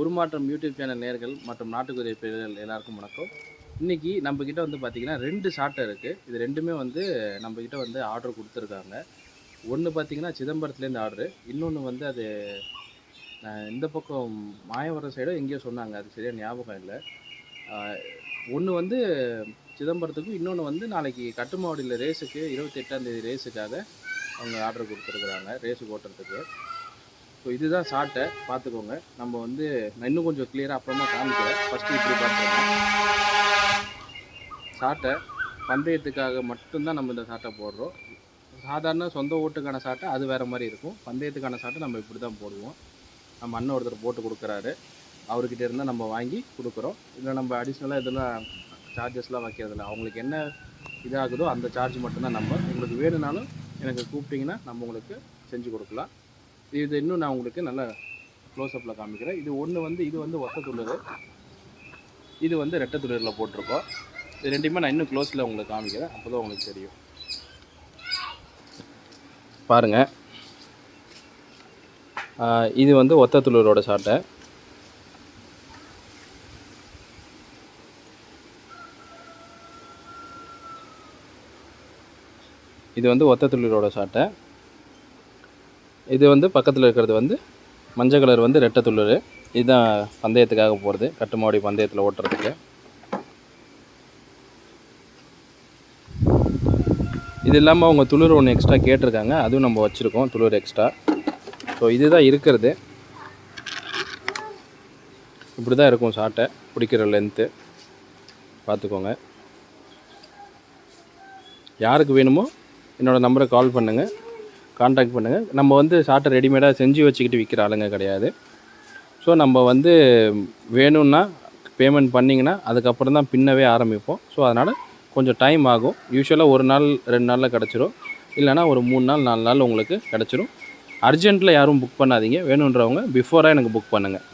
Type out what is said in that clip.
உருமாற்றம் YouTube channel நேர்கள் மற்றும் நாட்டுக்குரிய பேர்கள் எல்லாருக்கும் வணக்கம். இன்றைக்கி நம்மக்கிட்ட வந்து பார்த்திங்கன்னா ரெண்டு சாட்டை இருக்குது இது ரெண்டுமே வந்து நம்மக்கிட்ட வந்து ஆர்டர் கொடுத்துருக்காங்க. ஒன்று பார்த்திங்கன்னா சிதம்பரத்துலேருந்து ஆர்டரு இன்னொன்று வந்து அது இந்த பக்கம் மாயவரம் சைடோ எங்கேயோ சொன்னாங்க. அது சரியாக ஞாபகம் இல்லை. ஒன்று வந்து சிதம்பரத்துக்கும் இன்னொன்று வந்து நாளைக்கு கட்டுமாவடியில் ரேஸுக்கு இருபத்தெட்டாந்தேதி ரேஸுக்காக அவங்க ஆர்டர் கொடுத்துருக்குறாங்க. ரேஸுக்கு ஓட்டுறதுக்கு. ஸோ இதுதான் ஷார்ட்டை பார்த்துக்கோங்க. நம்ம வந்து நான் இன்னும் கொஞ்சம் கிளியராக அப்புறமா காமிக்கிறேன். ஃபஸ்ட்டு இப்படி பார்த்துருங்க சாட்டை பந்தயத்துக்காக மட்டும்தான் நம்ம இந்த சாட்டை போடுறோம். சாதாரண சொந்த ஓட்டுக்கான சாட்டை அது வேறு மாதிரி இருக்கும். பந்தயத்துக்கான சாட்டை நம்ம இப்படி தான் போடுவோம். நம்ம அண்ணன் ஒருத்தர் போட்டு கொடுக்குறாரு. அவர்கிட்ட இருந்தால் நம்ம வாங்கி கொடுக்குறோம். இல்லை நம்ம அடிஷ்னலாக இதெல்லாம் சார்ஜஸ்லாம் வைக்கிறதில்ல அவங்களுக்கு என்ன இதாகுதோ அந்த சார்ஜ் மட்டும்தான் நம்ம. உங்களுக்கு வேணும்னாலும் எனக்கு கூப்பிட்டிங்கன்னா நம்ம உங்களுக்கு செஞ்சு கொடுக்கலாம். இது இன்னும் நான் உங்களுக்கு நல்ல க்ளோஸ்அப்பில் காமிக்கிறேன். இது ஒன்று வந்து இது வந்து ஒத்த துளிர். இது வந்து ரெட்டை துளிரில் போட்டிருக்கோம். இது ரெண்டுமே நான் இன்னும் க்ளோஸில் உங்களுக்கு காமிக்கிறேன். அப்போ தான் உங்களுக்கு தெரியும். பாருங்கள் இது வந்து ஒத்த துளிரோட சாட்டை. இது வந்து ஒத்த துளிரோட சாட்டை. இது வந்து பக்கத்தில் இருக்கிறது வந்து மஞ்சள் கலர் வந்து ரெட்டை துளிர். இதுதான் பந்தயத்துக்காக போகிறது கட்டுமாடி பந்தயத்தில் ஓட்டுறதுக்கு. இது இல்லாமல் அவங்க துளிர் ஒன்று எக்ஸ்ட்ரா கேட்டிருக்காங்க. அதுவும் நம்ம வச்சுருக்கோம் துளிர் எக்ஸ்ட்ரா ஸோ இதுதான் இருக்கிறது. இப்படி தான் இருக்கும் சாட்டை பிடிக்கிற லென்த்து பார்த்துக்கோங்க. யாருக்கு வேணுமோ என்னோடய நம்பரை கால் பண்ணுங்கள் காண்டாக்ட் பண்ணுங்கள் நம்ம வந்து சாட்டை ரெடிமேடாக செஞ்சு வச்சுக்கிட்டு விற்கிற ஆளுங்க கிடையாது. ஸோ நம்ம வந்து வேணும்னா பேமெண்ட் பண்ணிங்கன்னா அதுக்கப்புறம் தான் பின்னவே ஆரம்பிப்போம். ஸோ அதனால் கொஞ்சம் டைம் ஆகும். யூஸ்வலாக ஒரு நாள் ரெண்டு நாளில் கிடச்சிரும். இல்லைனா ஒரு மூணு நாள் நாலு நாள் உங்களுக்கு கிடச்சிரும். அர்ஜென்ட்டில் யாரும் புக் பண்ணாதீங்க. வேணுன்றவங்க பிஃபோராக எனக்கு புக் பண்ணுங்கள்